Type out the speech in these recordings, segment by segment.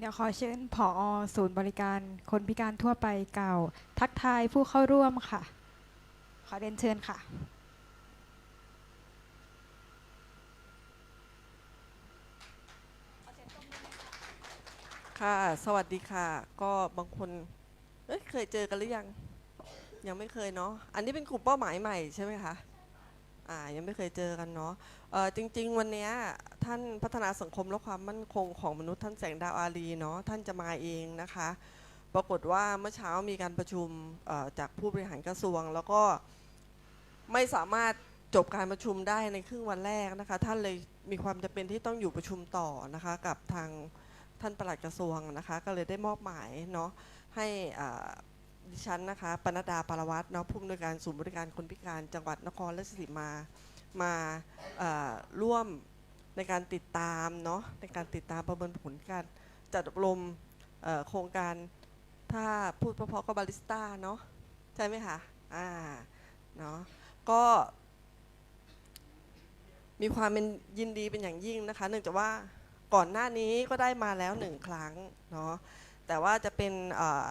เดี๋ยวขอเชิญผอศูนย์บริการคนพิการทั่วไปเก่า ทักทายผู้เข้าร่วมค่ะ ขอเรียนเชิญค่ะ ค่ะ สวัสดีค่ะ ก็บางคนเอ้ยเคยเจอกันหรือยัง ยังไม่เคยเนาะ อันนี้เป็นกลุ่มเป้าหมายใหม่ใช่ไหมคะ อ่ายังไม่เคยเจอกันเนาะเออจริง ๆ วันเนี้ยท่านพัฒนาสังคมและความมั่นคงของมนุษย์ท่านแสงดาวอารีเนาะท่านจะมาเองนะคะ ปรากฏว่าเมื่อเช้ามีการประชุมเอ่อจากผู้บริหารกระทรวง แล้วก็ไม่สามารถจบการประชุมได้ในครึ่งวันแรกนะคะ ท่านเลยมีความจำเป็นที่ต้องอยู่ประชุมต่อนะคะกับทางท่านปลัดกระทรวงนะคะ ก็เลยได้มอบหมายเนาะให้อ่า ดิฉันนะคะปนัดดาปารวัตรเนาะผู้อำนวยการศูนย์บริการคนพิการจังหวัดนครราชสีมา มาเอ่อร่วมในการติดตามเนาะในการติดตามประเมินผลการจัดอบรมเอ่อโครงการถ้าพูดเพราะๆก็บาริสต้าเนาะใช่ไหมคะอ่าเนาะก็มีความเป็นยินดีเป็นอย่างยิ่งนะคะ เนื่องจากว่าก่อนหน้านี้ก็ได้มาแล้วหนึ่งครั้งเนาะแต่ว่าจะเป็นเอ่อ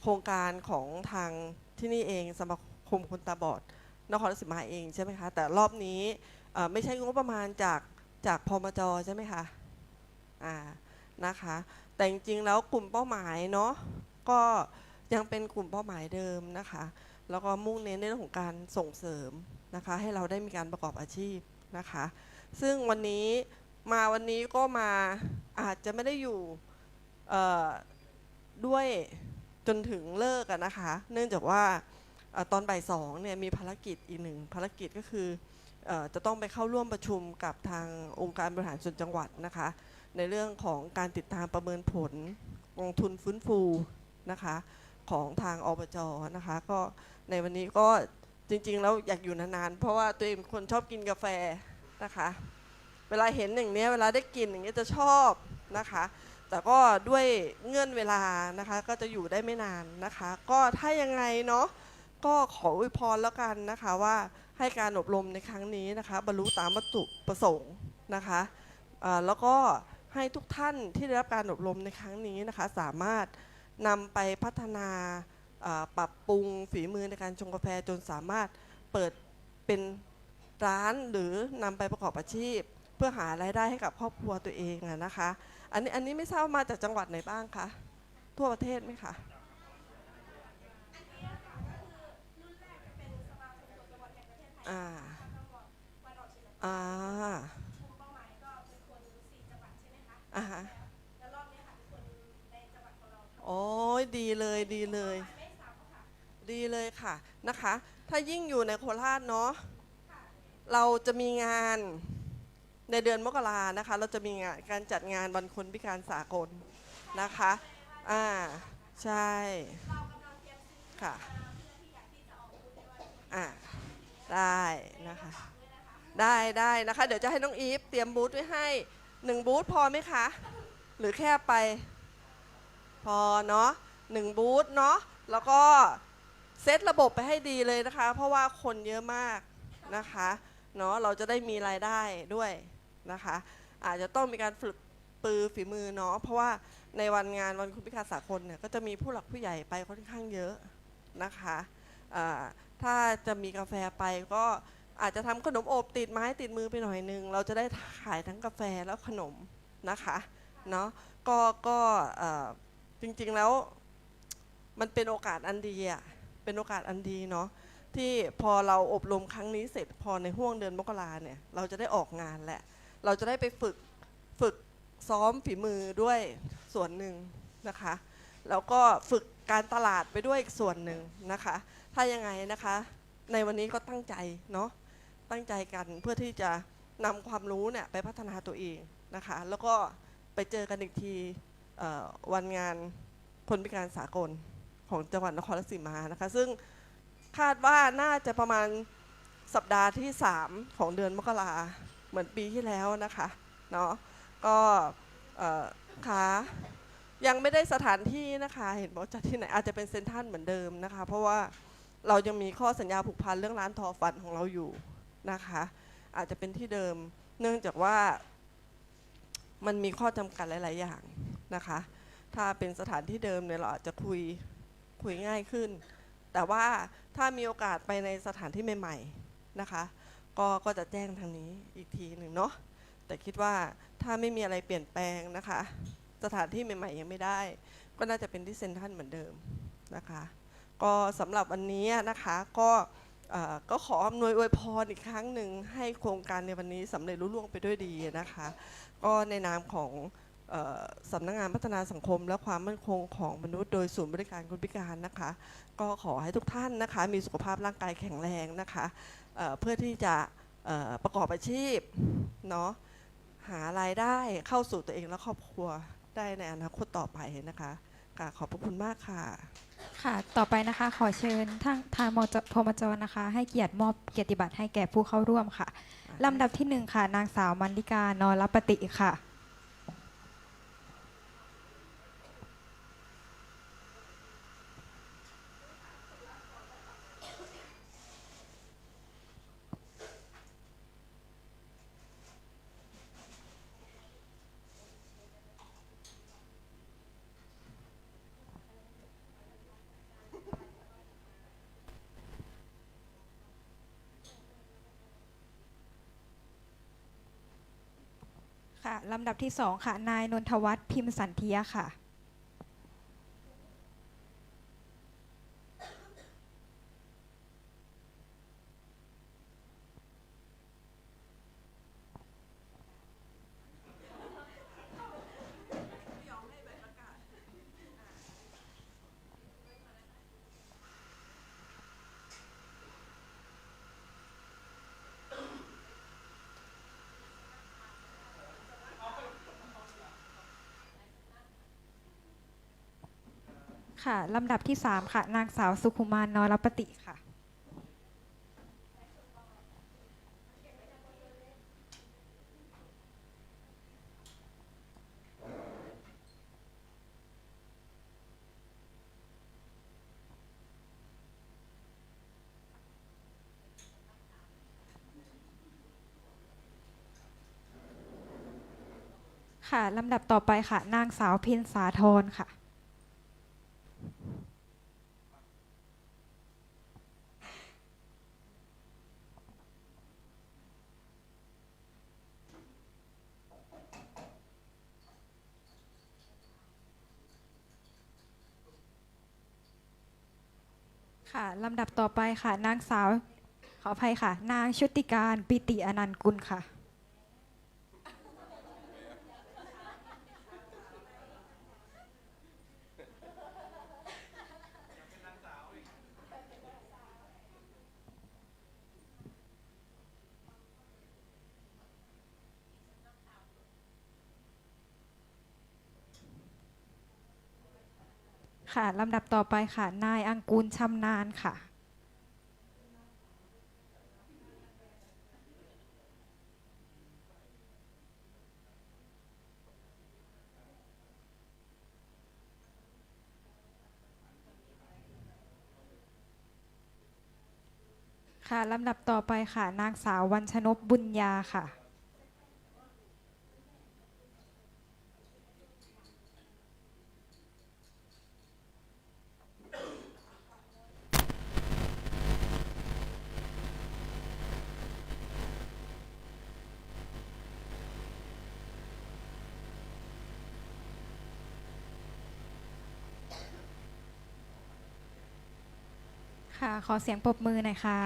โครงการของทางที่นี่เองสมาคมคนตาบอดนครราชสีมาเองใช่ไหมคะ แต่รอบนี้ไม่ใช่งบประมาณจากจากพมจใช่ไหมคะอ่านะคะ แต่จริงๆแล้วกลุ่มเป้าหมายเนาะก็ยังเป็นกลุ่มเป้าหมายเดิมนะคะ แล้วก็มุ่งเน้นในเรื่องของการส่งเสริมนะคะ ให้เราได้มีการประกอบอาชีพนะคะ ซึ่งวันนี้มาวันนี้ก็มาอาจจะไม่ได้อยู่ด้วย จนถึงเลิกอะนะคะ เนื่องจากว่าตอนบ่ายสองเนี่ยมีภารกิจอีกหนึ่งภารกิจก็คือจะต้องไปเข้าร่วมประชุมกับทางองค์การบริหารส่วนจังหวัดนะคะ ในเรื่องของการติดตามประเมินผลกองทุนฟื้นฟูนะคะของทางอบจนะคะ ก็ในวันนี้ก็จริงๆแล้วอยากอยู่นานๆเพราะว่าตัวเองเป็นคนชอบกินกาแฟนะคะ เวลาเห็นอย่างนี้เวลาได้กินอย่างเงี้จะชอบนะคะ แต่ก็ด้วยเงื่อนเวลานะคะ ก็จะอยู่ได้ไม่นานนะคะ ก็ถ้ายังไงเนาะก็ขออวยพรแล้วกันนะคะว่าให้การอบรมในครั้งนี้นะคะ บรรลุตามวัตถุประสงค์นะคะแล้วก็ให้ทุกท่านที่ได้รับการอบรมในครั้งนี้นะคะ สามารถนำไปพัฒนาปรับปรุงฝีมือในการชงกาแฟจนสามารถเปิดเป็นร้านหรือนำไปประกอบอาชีพ พื่อหารายได้ให้กับครอบครัวตัวเองนะคะ อันนี้อันนี้ไม่ทราบมาจากจังหวัดไหนบ้างคะทั่วประเทศไหมคะอ่าอ่าอ่าฮะโอ้ยดีเลยดีเลย ดีเลยค่ะนะคะ ถ้ายิ่งอยู่ในโคราชเนาะเราจะมีงาน ในเดือนมกรานะคะ เราจะมีงานการจัดงานวันคนพิการสากลนะคะอ่าใช่ค่ะอ่าได้นะคะ ได้ได้นะคะ เดี๋ยวจะให้น้องอีฟเตรียมบูธไว้ให้หนึ่งบูธพอไหมคะ หรือแค่ไป พอเนาะหนึ่งบูธเนาะแล้วก็เซตระบบไปให้ดีเลยนะคะ เพราะว่าคนเยอะมากนะคะเนาะเราจะได้มีรายได้ด้วย นะคะ อาจจะต้องมีการฝึกปือฝีมือเนาะเพราะว่าในวันงานวันคุณพิการสากลเนี่ยก็จะมีผู้หลักผู้ใหญ่ไปค่อนข้างเยอะนะคะถ้าจะมีกาแฟไปก็อาจจะทำขนมอบติดไม้ติดมือไปหน่อยนึง เราจะได้ขายทั้งกาแฟแล้วขนมนะคะเนาะก็ก็จริงๆแล้วมันเป็นโอกาสอันดีอะเป็นโอกาสอันดีเนาะที่พอเราอบรมครั้งนี้เสร็จพอในห่วงเดือนมกราเนี่ยเราจะได้ออกงานแหละ เราจะได้ไปฝึกฝึกซ้อมฝีมือด้วยส่วนหนึ่งนะคะ แล้วก็ฝึกการตลาดไปด้วยอีกส่วนหนึ่งนะคะ ถ้ายังไงนะคะ ในวันนี้ก็ตั้งใจเนาะตั้งใจกันเพื่อที่จะนำความรู้เนี่ยไปพัฒนาตัวเองนะคะ แล้วก็ไปเจอกันอีกทีวันงานคนพิการสากลของจังหวัดนครราชสีมานะคะ ซึ่งคาดว่าน่าจะประมาณสัปดาห์ที่ 3 ของเดือนมกรา เหมือนปีที่แล้วนะคะเนาะก็เอ่อค่ะยังไม่ได้สถานที่นะคะ เห็นบอกจัดที่ไหนอาจจะเป็นเซนทันเหมือนเดิมนะคะ เพราะว่าเรายังมีข้อสัญญาผูกพันเรื่องร้านทอฟันของเราอยู่นะคะ อาจจะเป็นที่เดิม เนื่องจากว่ามันมีข้อจำกัดหลาย ๆ อย่างนะคะ ถ้าเป็นสถานที่เดิมเนี่ยเราอาจจะคุยคุยง่ายขึ้น แต่ว่าถ้ามีโอกาสไปในสถานที่ใหม่ ๆ นะคะ ก็ก็จะแจ้งทางนี้อีกทีหนึ่งเนาะแต่คิดว่าถ้าไม่มีอะไรเปลี่ยนแปลงนะคะ สถานที่ใหม่ๆยังไม่ได้ ก็น่าจะเป็นที่เซ็นทรัลเหมือนเดิมนะคะ ก็สำหรับวันนี้นะคะก็ก็ขออำนวยอวยพรอีกครั้งหนึ่งให้โครงการในวันนี้สำเร็จรุ่ล่วงไปด้วยดีนะคะ ก็ในนามของอสำนักงานพัฒนาสังคม และความมั่นคงของมนุษย์โดยศูนย์บริการคนพิการนะคะ ก็ขอให้ทุกท่านนะคะ มีสุขภาพร่างกายแข็งแรงนะคะ เอ่อเพื่อที่จะเอ่อประกอบอาชีพเนาะหารายได้เข้าสู่ตัวเองและครอบครัวได้ในอนาคตต่อไปนะคะค่ะขอบพระคุณมากค่ะ ค่ะ ต่อไปนะคะขอเชิญทางทางมจพมจนะคะ ให้เกียรติมอบเกียรติบัตรให้แก่ผู้เข้าร่วมค่ะลำดับที่หนึ่งค่ะ นางสาวมันลิกานรปฏิค่ะ ค่ะลำดับที่สองค่ะ นายนนทวัฒน์พิมพ์สันเทียค่ะ ค่ะ ลำดับที่สามค่ะ นางสาวสุขุมานนรปฏิค่ะ ค่ะ ลำดับต่อไปค่ะ นางสาวเพ็ญสาธรค่ะ ลำดับต่อไปค่ะ นางสาว ขออภัยค่ะ นางชุติการปิติอนันต์กุลค่ะ ค่ะลำดับต่อไปค่ะ นายอังกูลชำนาญค่ะ ค่ะลำดับต่อไปค่ะ นางสาววันชนกบุญญาค่ะ ค่ะ ขอเสียงปรบมือหน่อยค่ะ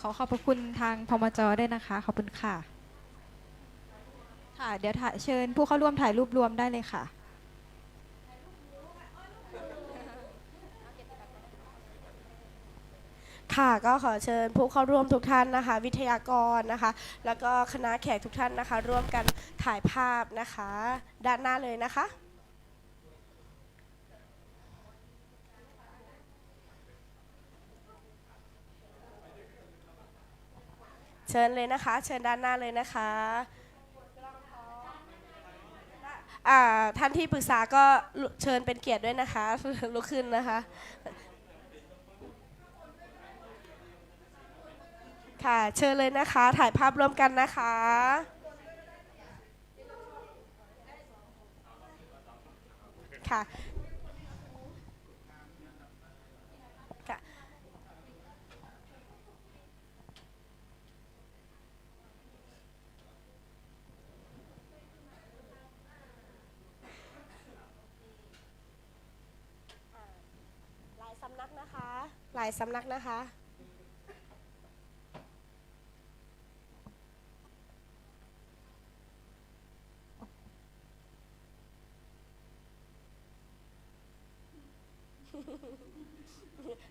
ขอขอบพระคุณทางพมจด้วยนะคะ ขอบคุณค่ะ ค่ะ เดี๋ยวถ่ายเชิญผู้เข้าร่วมถ่ายรูปรวมได้เลยค่ะ ค่ะก็ขอเชิญผู้เข้าร่วมทุกท่านนะคะ วิทยากรนะคะ แล้วก็คณะแขกทุกท่านนะคะ ร่วมกันถ่ายภาพนะคะ ด้านหน้าเลยนะคะ เชิญเลยนะคะ เชิญด้านหน้าเลยนะคะอ่าท่านที่ปรึกษาก็เชิญเป็นเกียรติด้วยนะคะลุกขึ้นนะคะ ค่ะเชิญเลยนะคะ ถ่ายภาพร่วมกันนะคะคค่ะค่ะ หลายสำนักนะคะ ห ลายสำนักนะคะ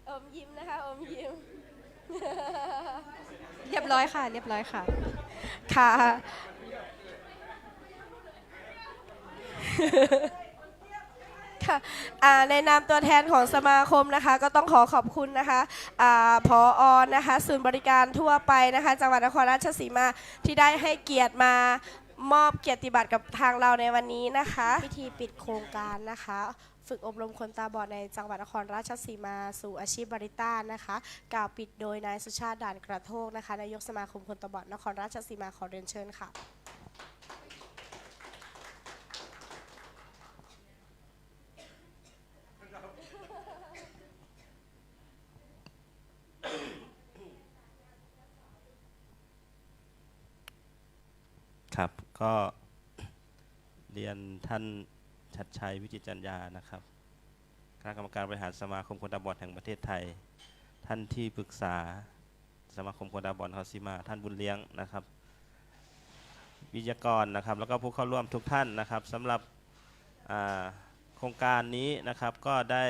อมยิ้มนะคะ อมยิ้ม เรียบร้อยค่ะ เรียบร้อยค่ะ ค่ะ ค่ะในนามตัวแทนของสมาคมนะคะ ก็ต้องขอขอบคุณนะคะอาพออนะคะศูนย์บริการทั่วไปนะคะจังหวัดนครราชสีมาที่ได้ให้เกียรติมามอบเกียรติบัตรกับทางเราในวันนี้นะคะพิธีปิดโครงการนะคะ ฝึกอบรมคนตาบอดในจังหวัดนครราชสีมาสู่อาชีพบริต้านะคะ กล่าวปิดโดยนายสุชาติด่านกระโทกนะคะนายกสมาคมคนตาบอดนครราชสีมาขอเรียนเชิญค่ะ ครับ ก็เรียนท่านชัดชัยวิจิตรจัญญานะครับคณะกรรมการบริหารสมาคมคนตาบอดแห่งประเทศไทย ท่านที่ปรึกษาสมาคมคนตาบอดเขาซิมา ท่านบุญเลี้ยงนะครับ วิทยากรนะครับ แล้วก็ผู้เข้าร่วมทุกท่านนะครับสำหรับโครงการนี้นะครับก็ได้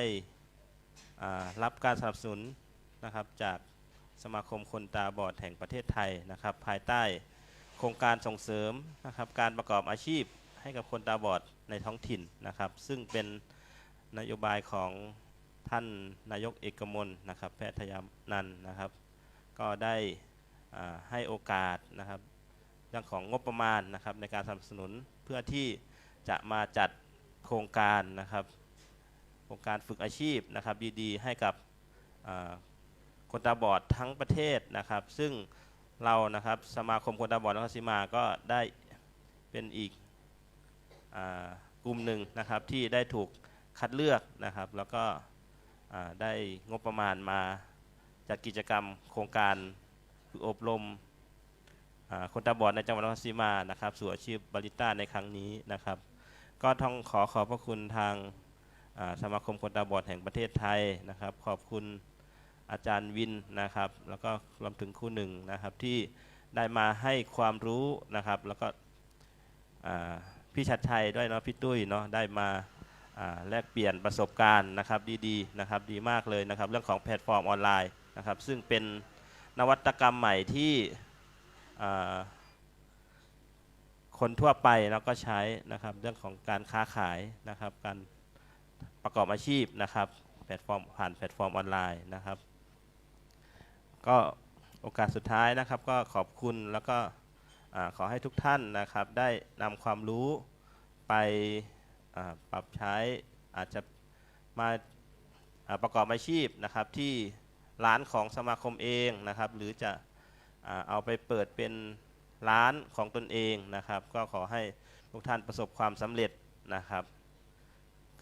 รับการสนับสนุนนะครับจากสมาคมคนตาบอดแห่งประเทศไทยนะครับ ภายใต้ โครงการส่งเสริมนะครับการประกอบอาชีพให้กับคนตาบอดในท้องถิ่นนะครับ ซึ่งเป็นนโยบายของท่านนายกเอกมลนะครับแพทยานันนะครับ ก็ได้ให้โอกาสนะครับเรื่องของงบประมาณนะครับในการสนับสนุนเพื่อที่จะมาจัดโครงการนะครับ โครงการฝึกอาชีพนะครับดีๆ ให้กับคนตาบอดทั้งประเทศนะครับ ซึ่ง เรานะครับ สมาคมคนตาบอดนครศรีมาก็ได้เป็นอีกอกลุ่มหนึ่งนะครับที่ได้ถูกคัดเลือกนะครับ แล้วก็ได้งบประมาณมาจัดกิจกรรมโครงการอบรมคนตาบอดในจังหวัดนครศรีมานะครับสู่อาชีพบาริต้าในครั้งนี้นะครับ ก็ต้องขอขอบพระคุณทางสมาคมคนตาบอดแห่งประเทศไทยนะครับ ขอบคุณ อาจารย์วินนะครับ แล้วก็รวมถึงครู่หนึ่งนะครับที่ได้มาให้ความรู้นะครับ แล้วก็พี่ชัดชัยด้วยเนาะพี่ตุ้ยเนาะได้มาแลกเปลี่ยนประสบการณ์นะครับดีๆนะครับดีมากเลยนะครับ เรื่องของแพลตฟอร์มออนไลน์นะครับ ซึ่งเป็นนวัตกรรมใหม่ที่คนทั่วไปแล้วก็ใช้นะครับเรื่องของการค้าขายนะครับ การประกอบอาชีพนะครับแพลตฟอร์มผ่านแพลตฟอร์มออนไลน์นะครับ ก็โอกาสสุดท้ายนะครับ ก็ขอบคุณแล้วก็ขอให้ทุกท่านนะครับ ได้นำความรู้ไปปรับใช้อาจจะมาประกอบอาชีพนะครับที่ร้านของสมาคมเองนะครับ หรือจะอ่าเอาไปเปิดเป็นร้านของตนเองนะครับ ก็ขอให้ทุกท่านประสบความสำเร็จนะครับ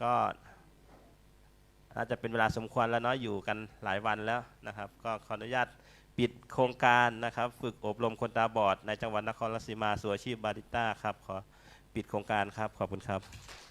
ก็ น่าจะเป็นเวลาสมควรแล้วเนาะอยู่กันหลายวันแล้วนะครับ ก็ขออนุญาตปิดโครงการนะครับ ฝึกอบรมคนตาบอด ในจังหวัดนครราชสีมาสู่อาชีพบาริต้าครับขอปิดโครงการครับขอบคุณครับ